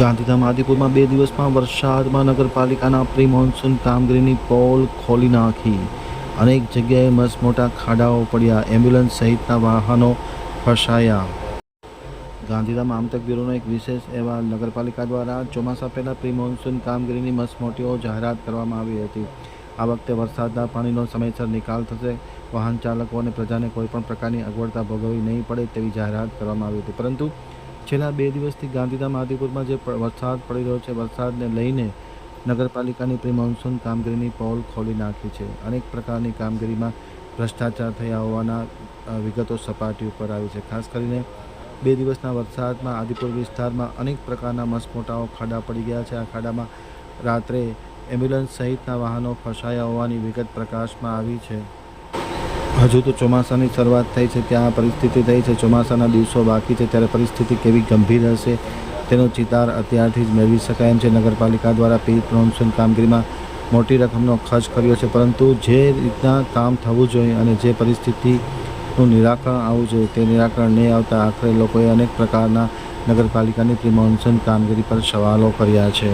ગાંધીધામ આદિપુરમાં બે દિવસમાં વરસાદમાં નગરપાલિકાના પ્રી મોન્સૂન કામગીરીની પોલ ખોલી નાખી. અનેક જગ્યાએ મસમોટા ખાડાઓ પડ્યા. એમ્બ્યુલન્સ સહિતના વાહનો ફસાયા. ગાંધીધામ આમતક બ્યુરોનો એક વિશેષ અહેવાલ. નગરપાલિકા દ્વારા ચોમાસા પહેલાં પ્રી મોન્સૂન કામગીરીની મસમોટીઓ જાહેરાત કરવામાં આવી હતી. આ વખતે વરસાદના પાણીનો સમયસર નિકાલ થશે. વાહન ચાલકો અને પ્રજાને કોઈપણ પ્રકારની અગવડતા ભોગવવી નહીં પડે તેવી જાહેરાત કરવામાં આવી હતી. પરંતુ છેલ્લા બે દિવસથી ગાંધીધામ આદિપુરમાં જે વરસાદ પડી રહ્યો છે, વરસાદને લઈને નગરપાલિકાની પ્રી કામગીરીની પોલ ખોલી નાખી છે. અનેક પ્રકારની કામગીરીમાં ભ્રષ્ટાચાર થયા હોવાના વિગતો સપાટી ઉપર આવી છે. ખાસ કરીને બે દિવસના વરસાદમાં આદિપુર વિસ્તારમાં અનેક પ્રકારના મસમોટાઓ ખાડા પડી ગયા છે. આ ખાડામાં રાત્રે એમ્બ્યુલન્સ સહિતના વાહનો ફસાયા હોવાની વિગત પ્રકાશમાં આવી છે. હજુ તો ચોમાસાની શરૂઆત થઈ છે, ત્યાં પરિસ્થિતિ થઈ છે, ચોમાસાના દિવસો બાકી છે, ત્યારે પરિસ્થિતિ કેવી ગંભીર હશે તેનો ચિતાર અત્યારથી જ મેળવી શકાય એમ છે. નગરપાલિકા દ્વારા પ્રી મોન્સૂન કામગીરીમાં મોટી રકમનો ખર્ચ કર્યો છે, પરંતુ જે રીતના કામ થવું જોઈએ અને જે પરિસ્થિતિનું નિરાકરણ આવવું જોઈએ તે નિરાકરણ નહીં આવતા આખરે લોકોએ અનેક પ્રકારના નગરપાલિકાની પ્રી કામગીરી પર સવાલો કર્યા છે.